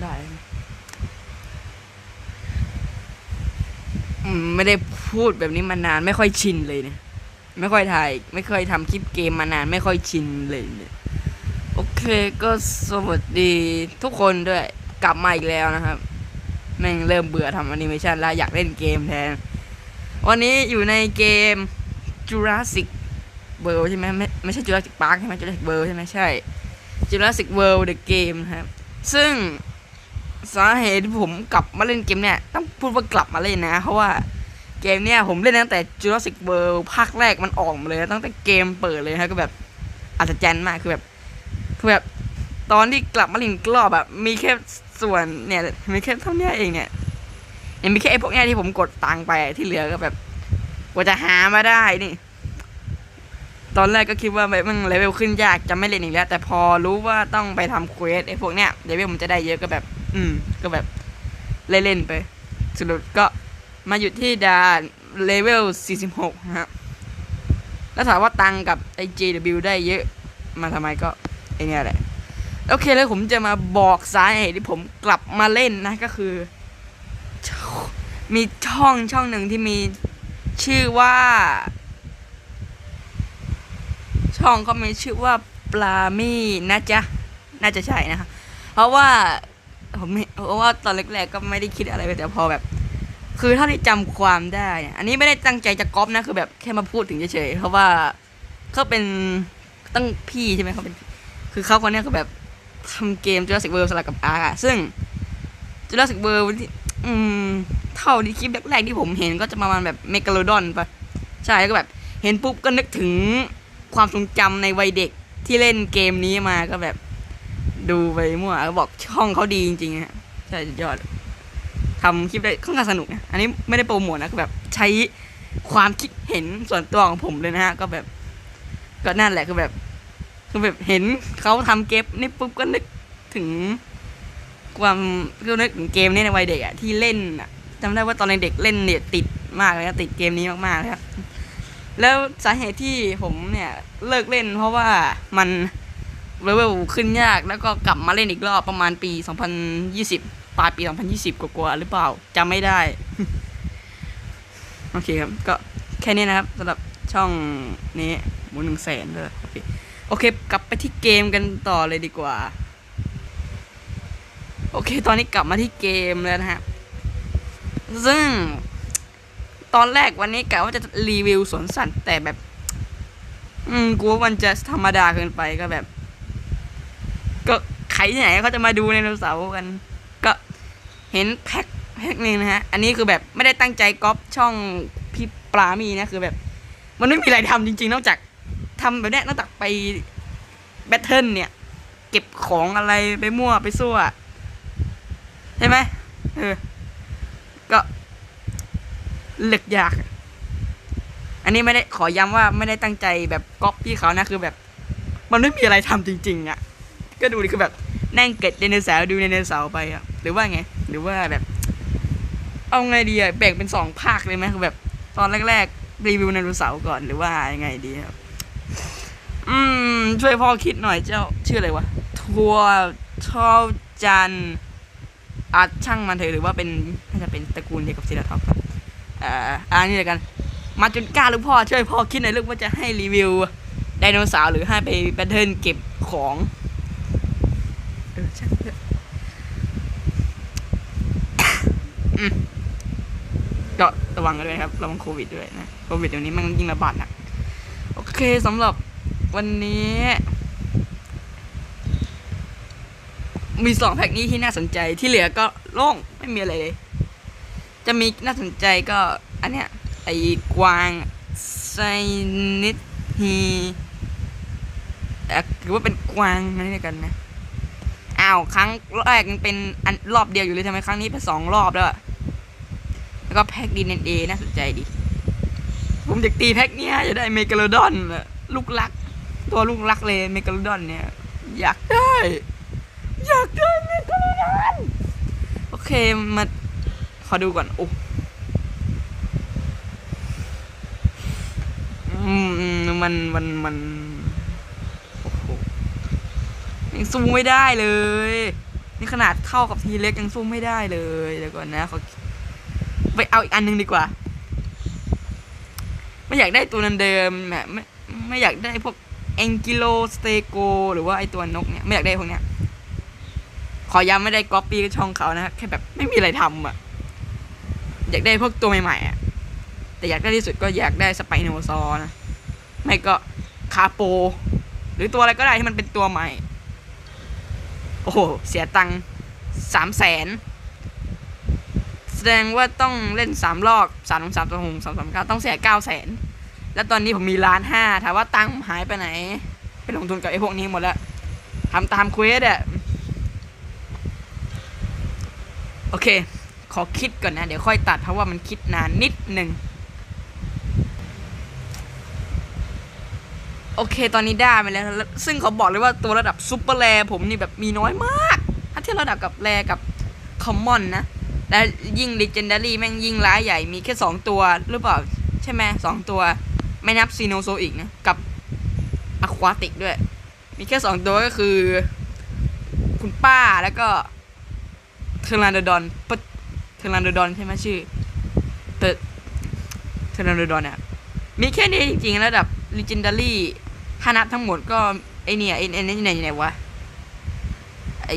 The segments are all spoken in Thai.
ได้ไม่ได้พูดแบบนี้มานานไม่ค่อยชินเลยเนี่ย ไม่ค่อยถ่าย ไม่ค่อยทำคลิปเกมมานานไม่ค่อยชินเลยเนี่ยโอเคก็สวัสดีทุกคนด้วย กลับมาอีกแล้วนะครับ แม่งเริ่มเบื่อทำแอนิเมชันแล้วอยากเล่นเกมแทน วันนี้อยู่ในเกม Jurassic World ใช่ไหมไม่ไม่ใช่ Jurassic Park ใช่ไหม Jurassic World ใช่ไหมใช่ Jurassic World the game นะครับ ซึ่งสาเหตุที่ผมกลับมาเล่นเกมเนี่ยต้องพูดว่ากลับมาเล่นนะ เพราะว่าเกมเนี่ยผมเล่นตั้งแต่ Jurassic World ภาคแรกมันออกมาเลย ตั้งแต่เกมเปิดเลยนะก็แบบอัศจรรย์มากคือแบบคือแบบตอนที่กลับมาเล่นกรอบแบบมีแค่ส่วนเนี่ยมีแค่เท่านี้เองเนี่ยยังมีแค่ไอ้พวกเนี้ยที่ผมกดตังไปที่เหลือก็แบบกว่าจะหามาได้นี่ ตอนแรกก็คิดว่าแบบมันเลเวลขึ้นยากจะไม่เล่นอีกแล้ว แต่พอรู้ว่าต้องไปทำเควสไอ้พวกเนี้ยเลเวลมันจะได้เยอะก็แบบ อืม ก็แบบเล่นๆไปสรุปก็มาหยุดที่ด่านเลเวล 46 นะฮะ แล้วถามว่าตังกับไอ้ JW ได้เยอะมาทำไมก็ไอเนี้ยแหละ โอเคแล้วผมจะมาบอกสาเหตุที่ผมกลับมาเล่นนะก็คือ มีช่องช่องหนึ่งที่มีชื่อว่า ช่องเขามีชื่อว่าปลามี่นะจ๊ะ น่าจะใช่นะคะ เพราะว่าผมเพราะว่าตอนแรกๆก็ไม่ได้คิดอะไรไปแต่พอแบบ คือเท่าที่จำความได้เนี่ยอันนี้ไม่ได้ตั้งใจจะก๊อปนะคือแบบแค่มาพูดถึงเฉยๆเพราะว่าเขาเป็นตั้งพี่ใช่ไหมเขาเป็นคือเขาคนนี้ยคือแบบทำเกม Jurassic World สลับกับ Ark อะซึ่ง Jurassic World ที่อืมเท่าที่คลิปแรกๆที่ผมเห็นก็จะประมาณแบบเมกาโลดอนปะใช่แล้วก็แบบ เห็นปุ๊บก็นึกถึง ความทรงจำในวัยเด็กที่เล่นเกมนี้มาก็แบบ ดูไปมั่วก็บอกช่องเขาดีจริงๆฮะใช่สุดยอดทำคลิปได้ค่อนข้างสนุกนะอันนี้ไม่ได้โปรโมทนะก็แบบใช้ความคิดเห็นส่วนตัวของผมเลยนะฮะ ก็แบบ ก็นั่นแหละคือแบบ คือแบบเห็นเขาทำเกมนี่ปุ๊บก็นึกถึง ความก็นึกถึงเกมนี้ในวัยเด็กอะที่เล่นอะจำได้ว่าตอนเด็กเล่นเนี่ยติดมากเลยนะติดเกมนี้มากๆเลยครับ แล้วสาเหตุที่ผมเนี่ยเลิกเล่น เพราะว่ามันเลเวลขึ้นยากแล้วก็กลับมาเล่นอีกรอบประมาณปี 2020 ปลายปี 2020 กว่าๆหรือเปล่าจำไม่ได้ โอเคครับ ก็แค่นี้นะครับสำหรับช่องนี้หมูหนึ่งแสนเลยโอเคโอเค กลับไปที่เกมกันต่อเลยดีกว่า โอเค ตอนนี้กลับมาที่เกมแล้วนะฮะซึ่ง ตอนแรกวันนี้กะว่าจะรีวิวสวนสัตว์แต่แบบ อืมกลัวมันจะธรรมดาเกินไปก็แบบ ก็ใครที่ไหนเขาจะมาดูไดโนเสาร์กัน ก็เห็นแพ็คแพ็คหนึ่งนะฮะ อันนี้คือแบบไม่ได้ตั้งใจก๊อปช่องพี่ปลามีนะคือแบบ มันไม่มีอะไรทำจริง ๆ นอกจากทำแบบนี้นอกจากไปแบทเทิลเนี่ย เก็บของอะไรไปมั่วไปซั่วใช่ไหมเออก็ เลือกยาก อันนี้ไม่ได้ขอย้ำว่าไม่ได้ตั้งใจแบบก๊อปพี่เขานะคือแบบ มันไม่มีอะไรทำจริง ๆอะ่ะ ก็ดูดิคือแบบนั่งเกิดไดนเสาร์ดูไดนเสาร์ไปอะ่ะหรือว่าไง หรือว่าแบบ เอาไงดีอะ่ะแบ่งเป็นสองภาคเลยไหมคือแบบ ตอนแรกๆรีวิวไดโนเสาร์ก่อนหรือว่ายังไงดีครับอืม ช่วยพ่อคิดหน่อยเจ้าชื่ออะไรวะทัวชอจันอาช่างมันเถอะหรือว่าเป็นน่าจะเป็นตระกูลเดียวกับซีราท็อปครับ อ่ออันนี้เลยกัน มาจนกล้าลูกพ่อช่วยพ่อคิดหน่อยลูกว่าจะให้รีวิวไดโนเสาร์หรือให้ไปแบทเทิลเก็บของเออช่างเถอะก็ระวังกันด้วยครับระวังโควิดด้วยนะโควิดเดี๋ยวนี้มันยิ่งระบาดหนักโอเคสำหรับวันนี้ มีสองแพ็กนี้ที่น่าสนใจที่เหลือก็โล่งไม่มีอะไรเลย จะมีน่าสนใจก็ อันเนี้ยไอ้กวางไซนิดฮีหรือว่าเป็นกวางนั่นเดียวกันนะอ้าวครั้งแรกมันเป็นอันรอบเดียวอยู่เลยทำไมครั้งนี้เป็นสองรอบแล้วแล้วก็แพ็กดีเนเอน่าสนใจดีผมอยากตีแพ็กเนี้ยจะได้เมกาโลดอนอะลูกรัก ตัวลูกรักเลยเมกาโลดอนเนี่ย อยากได้ อยากได้เมกาโลดอนโอเคมา อดูก่อนโอ้อืมมันมันมันโอ้โหยังสู้ไม่ได้เลย นี่ขนาดเท่ากับทีเล็กยังสู้ไม่ได้เลยเดี๋ยวก่อนนะเขาไปเอาอีกอันหนึงดีกว่า ไม่อยากได้ตัวนั้นเดิมแบบไม่ไม่อยากได้พวกแองกิโลสเตโกหรือว่าไอตัวนกเนี่ยไม่อยากได้พวกเนี้ยขอย้ำไม่ได้ก๊อปปี้ช่องเขานะแค่แบบไม่มีอะไรทำอะ อยากได้พวกตัวใหม่ๆอะแต่อยากได้ที่สุดก็อยากได้สไปโนซอร์นะ ไม่ก็คาโป หรือตัวอะไรก็ได้ที่มันเป็นตัวใหม่ โอ้โห เสียตังค์สามแสนแสดงว่าต้องเล่นสามรอบสามสามสามหกสามสามเก้าต้องเสียเก้าแสนแล้วตอนนี้ผมมีล้านห้าถามว่าตังค์หายไปไหน ไปลงทุนกับไอ้พวกนี้หมดแล้วทำตามเควสอะโอเค ขอคิดก่อนนะ เดี๋ยวค่อยตัดเพราะว่ามันคิดนานนิดหนึ่งโอเคตอนนี้ได้ไปแล้ว ซึ่งเขาบอกเลยว่าตัวระดับซุปเปอร์แรผมนี่แบบมีน้อยมาก ถ้าเทียบระดับกับแรกับคอมมอนนะ และยิ่ง l ิเ n นดารี่แม่งยิ่งร้ายใหญ่มีแค่สองตัวหรือเปล่า ใช่ไหมสองตัว ไม่นับซีโนโซอีกนะ กับอะควาติกด้วย มีแค่สองตัวก็คือ คุณป้าแล้วก็เทอร์ลันโดดอน เทอร์ลันโดดอนใช่ไหมชื่อเตเทอร์ลันโดดอนเนี่ยมีแค่นี้จริงๆระดับ legendary ถ้านับทั้งหมดก็ไอเนี่ยไอไอไอไหนไหนวะไอ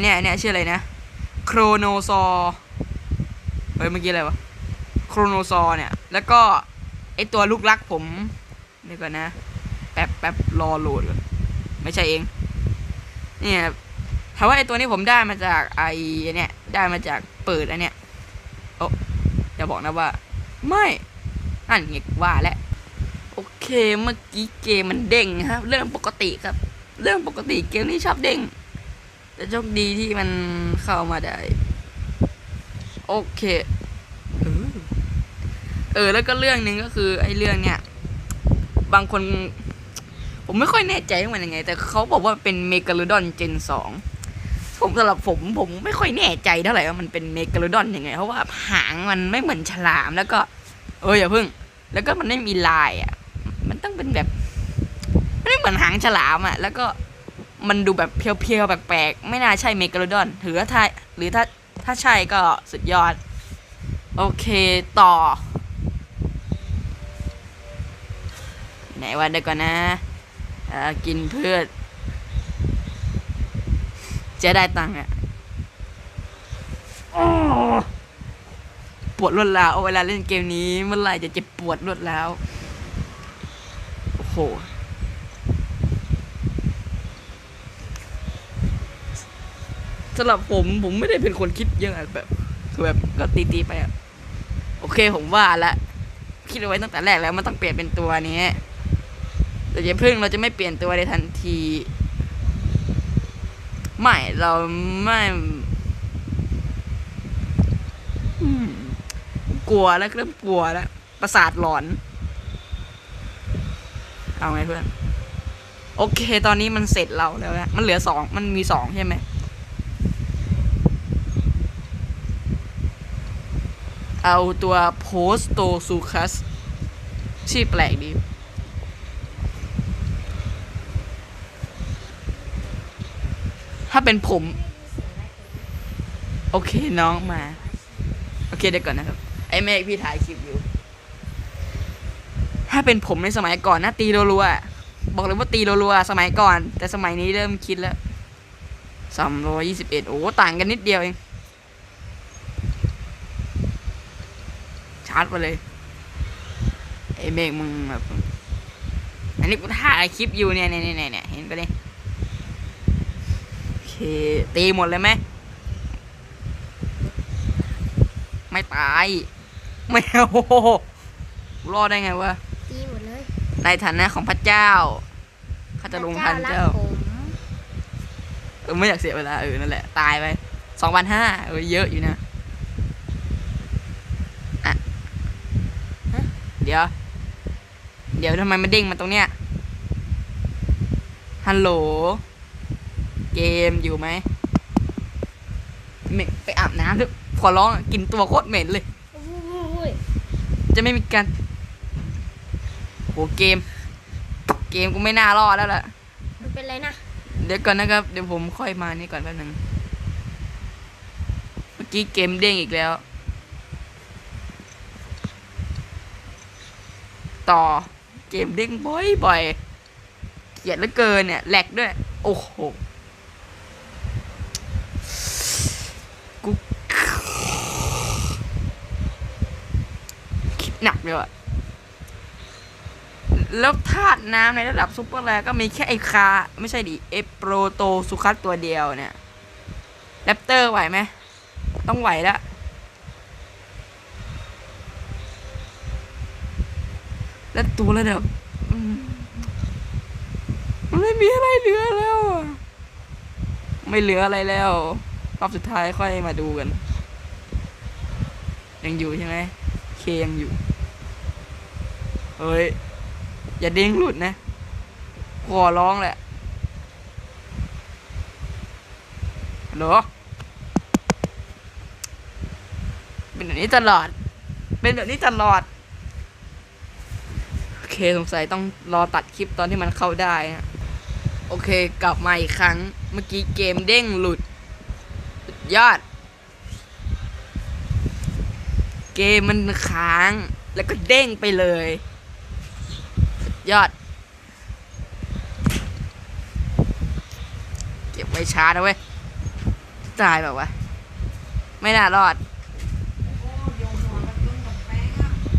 เนี่ยเนี่ยชื่ออะไรนะโครโนซอเฮ้ยเมื่อกี้อะไรวะโครโนซอเนี่ย แล้วก็ไอตัวลูกรักผมเดี๋ยวก่อนนะ แป๊บแป๊บรอโหลดก่อนไม่ใช่เอง เนี่ยถามว่าไอตัวนี้ผมได้มาจากไอเนี่ยได้มาจากเปิดอันเนี้ย อย่าบอกนะว่า ไม่นั่นไงว่าแล้วโอเคเมื่อกี้เกมมันเด้งครับ เรื่องปกติครับ เรื่องปกติเกมนี้ชอบเด้ง แต่โชคดีที่มันเข้ามาได้ โอเคเออเออ แล้วก็เรื่องหนึ่งก็คือ ไอ้เรื่องเนี้ยบางคน ผมไม่ค่อยแน่ใจว่ามันยังไง แต่เขาบอกว่าเป็นเมกาโลดอนเจนสอง ผมสำหรับผมผมไม่ค่อยแน่ใจเท่าไหร่ว่ามันเป็นเมกาโลดอนยังไง เพราะว่าหางมันไม่เหมือนฉลามแล้วก็ เอออย่าพึ่ง แล้วก็มันไม่มีลายอะ มันต้องเป็นแบบมันไม่เหมือนหางฉลามอะ แล้วก็มันดูแบบเพียวๆแปลกๆไม่น่าใช่เมกาโลดอนถือว่าถ้าหรือถ้าถ้าใช่ก็สุดยอด โอเคต่อ ไหนวันเดียวก่อนนะกินเพื่อ จะได้ตังค์อะอ้อปวดรวดร้าวเอาเวลาเล่นเกมนี้ เมื่อไหร่จะเจ็บปวดรวดร้าวโอ้โหสำหรับผมผมไม่ได้เป็นคนคิดเยอะอะแบบคือแบบก็ตีตีๆไปอะโอเคผมว่าละคิดเอาไว้ตั้งแต่แรกแล้วมันต้องเปลี่ยนเป็นตัวนี้แต่อย่าเพิ่งเราจะไม่เปลี่ยนตัวในทันที ไม่เราไม่กลัวแล้วเริ่มกลัวแล้วประสาทหลอน เอาไงเพื่อน โอเค ตอนนี้มันเสร็จเราแล้วนะมันเหลือสองมันมีสองใช่ไหมเอาตัวโพสโตซูคัสชื่อแปลกดี ถ้าเป็นผม โอเคน้องมา โอเคเดี๋ยวก่อนนะครับ ไอ้เมฆพี่ถ่ายคลิปอยู่ ถ้าเป็นผมในสมัยก่อนนะตีรัวๆบอกเลยว่าตีรัวๆสมัยก่อน แต่สมัยนี้เริ่มคิดแล้วสามร้อยยี่สิบเอ็ดโอ้ต่างกันนิดเดียวเอง ชาร์จไปเลย ไอ้เมฆมึงแบบอันนี้กูถ่ายคลิปอยู่เนี่ยเนี่ยเนี่ยเนี่ยเห็นไปเลยโอเค ตีหมดเลยไหมไม่ตายไม่เอารอดได้ไงวะตีหมดเลยในฐานะของพระเจ้าข้าจะลงทันเจ้ารักผมเออไม่อยากเสียเวลาเออนั่นแหละตายไปสองพันห้าเออเยอะอยู่นะอะฮะเดี๋ยว เดี๋ยวทำไมมันเด้งมาตรงเนี้ยฮัลโหล เกมอยู่ไหมเหม็นไปอาบน้ำเถอะขอร้องอะกลินตัวโคตรเหม็นเลยอุ้ยจะไม่มีการโหเกม เกมกูไม่น่ารอดแล้วล่ะ มันเป็นไรนะ เดี๋ยวก่อนนะครับ เดี๋ยวผมค่อยมานี่ก่อนแป๊บนึงกี้เกมเด้งอีกแล้ว ต่อเกมเด้งบ่อยๆเกลียดเหลือเกินเนี่ยแหลกด้วย โอ้โห กูคิดหนัก เลยอะแล้วธาตุน้ำในระดับซุปเปอร์แรก็มีแค่ไอคา ไม่ใช่ดิเอโปรโตสุคัสตัวเดียวเนี่ยแรปเตอร์ไหวไหม ต้องไหวละแล้วตัวระดับอืมมันไม่มีอะไรเหลือแล้ว ไม่เหลืออะไรแล้ว รอบสุดท้ายค่อยมาดูกัน ยังอยู่ใช่ไหมเคยังอยู่ เฮ้ย อย่าเด้งหลุดนะ ขอร้องแหละฮัลโหลเป็นแบบนี้ตลอด เป็นแบบนี้ตลอด โอเคสงสัยต้องรอตัดคลิปตอนที่มันเข้าได้นะโอเคกลับมาอีกครั้ง เมื่อกี้เกมเด้งหลุด ยอด เกมมันค้างแล้วก็เด้งไปเลย ยอด เก็บไว้ช้านะเว้ย ตายแบบวะไม่น่ารอด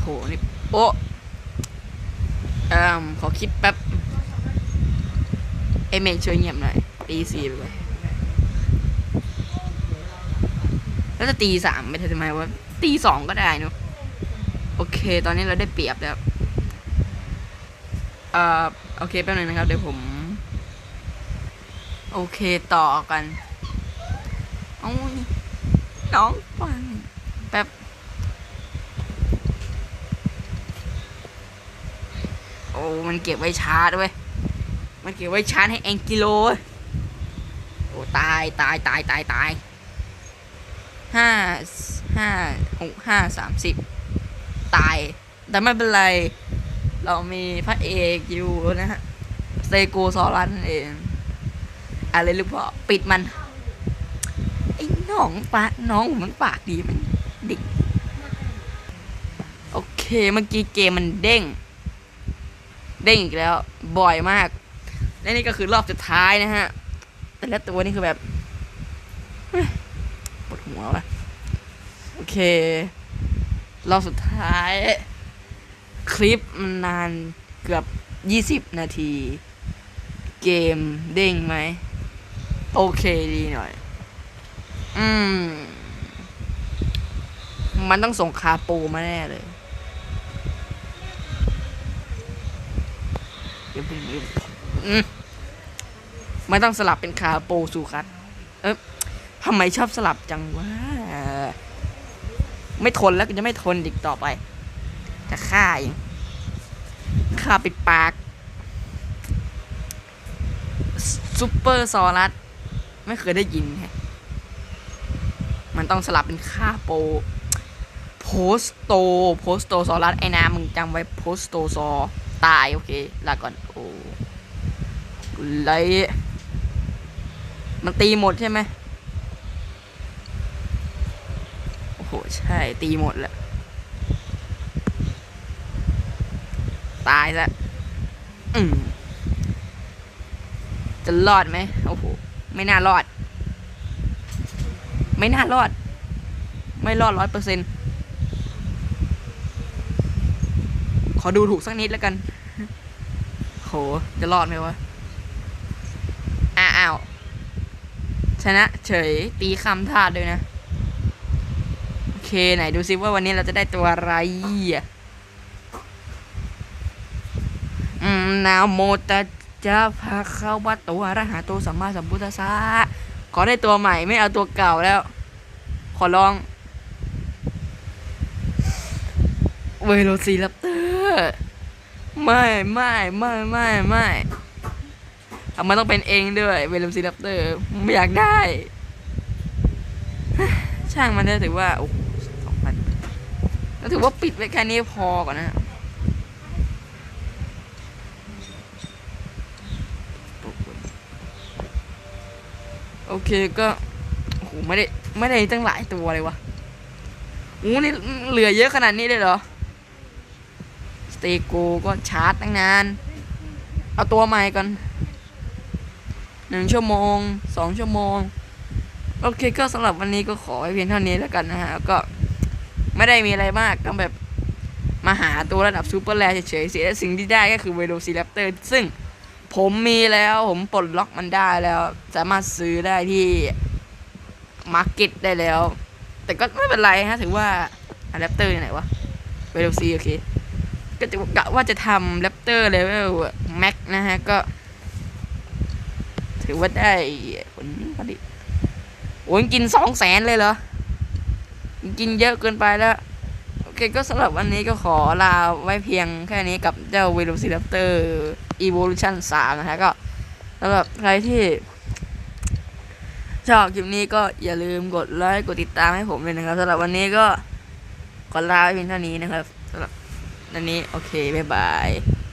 โห นี่ โอ้เอ่มขอคิดแป๊บไอเมย์ช่วยเงียบหน่อย ตีสี่ไปก่อนแล้วจะตีสามไม่ทำไมวะ ตีสองก็ได้นอะโอเค ตอนนี้เราได้เปรียบแล้ว เอ่อโอเคแป๊บนึงนะครับ เดี๋ยวผม โอเคต่อกันเอาน้องฟังแป๊บโอ้มันเก็บไว้ชาร์จด้วยมันเก็บไว้ชาร์จให้แองกิโลโอ้ตายตายตายตายตายห้าห้าหกห้าสามสิบตาย แต่ไม่เป็นไร เรามีพระเอกอยู่นะฮะเซโกซอรันเองอะไรหรือเปล่าปิดมันไอ้น้องปากน้องผมมันปากดีมันเด็กโอเคเมื่อกี้เกมมันเด้ง เด้งอีกแล้ว บ่อยมาก และนี่ก็คือรอบสุดท้ายนะฮะ แต่ละตัวนี่คือแบบปวดหัวละโอเค รอบสุดท้าย คลิปมันนานเกือบยี่สิบนาที เกมเด้งไหม โอเคดีหน่อย อืม มันต้องส่งคาโปมาแน่เลยยืมๆมันต้องสลับเป็นคาโปสูคัตเอ๊ะทำไมชอบสลับจังวะ ไม่ทนแล้วก็จะไม่ทนอีกต่อไป จะฆ่าเองฆ่าปิดปากซูเปอร์ซอรัสไม่เคยได้ยินแฮะมันต้องสลับเป็นค่าโปโพสโตโพสโตซอรัสไอ้น้ำมึงจำไว้โพสโตซอตาย โอเคลาก่อน โอ้ไรมันตีหมดใช่ไหมโอ้โห ใช่ ตีหมดแหละ ตายซะจะรอดไหมโอ้โห ไม่น่ารอด ไม่น่ารอด ไม่รอดร้อยเปอร์เซ็นขอดูถูกสักนิดแล้วกัน โห จะรอดไหมวะ อ้าวชนะเฉยตีคำธาตุด้วยนะ โอเค ไหนดูซิว่าวันนี้เราจะได้ตัวอะไร อืมนาโมตัสจะพาเข้าวัดตัวอรหาตัวสัมมาสัมพุทธัสสะขอได้ตัวใหม่ไม่เอาตัวเก่าแล้ว ขอลอง เวโรซีรัปเตอร์ไม่ไม่ไม่ไม่ไม่ทำไมต้องเป็นเองด้วยเวโรซีรัปเตอร์ไม่อยากได้ ช่างมันได้ถือว่าโอ้สองพันถือว่าปิดไว้แค่นี้พอก่อนนะ อเคก็โอ้โหไม่ได้ไม่ได้ตั้งหลายตัวเลยวะอู้นี่เหลือเยอะขนาดนี้เลยเหรอ สเตโกก็ชาร์จตั้งนาน เอาตัวใหม่ก่อนหนึ่งชั่วโมงสองชั่วโมง โอเคก็สำหรับวันนี้ก็ขอไว้เพียงเท่านี้แล้วกันนะฮะแล้วก็ไม่ได้มีอะไรมากก็แบบมาหาตัวระดับซูเปอร์แรร์เฉยๆสิและสิ่งที่ได้ก็คือเวโรซีแรปเตอร์ซึ่ง ผมมีแล้วผมปลดล็อกมันได้แล้ว สามารถซื้อได้ที่มาร์เก็ตได้แล้ว แต่ก็ไม่เป็นไรฮะถือว่าแรปเตอร์ไหนวะเวโรซีโอเค ก็จะกะว่าจะทำแรปเตอร์เลเวลแม็กนะฮะ ก็ ถือว่าได้ผลผลิตโอ้ยกินสองแสนเลยเหรอ กินเยอะเกินไปแล้ว เคก็สำหรับวันนี้ก็ขอลาไว้เพียงแค่นี้กับเจ้า Velociraptor Evolution 3 นะฮะก็สำหรับใครที่ชอบคลิปนี้ก็อย่าลืมกดไลค์กดติดตามให้ผมเลยนะครับสำหรับวันนี้ก็ขอลาไว้เพียงเท่านี้นะครับสำหรับวันนี้โอเค บ๊ายบาย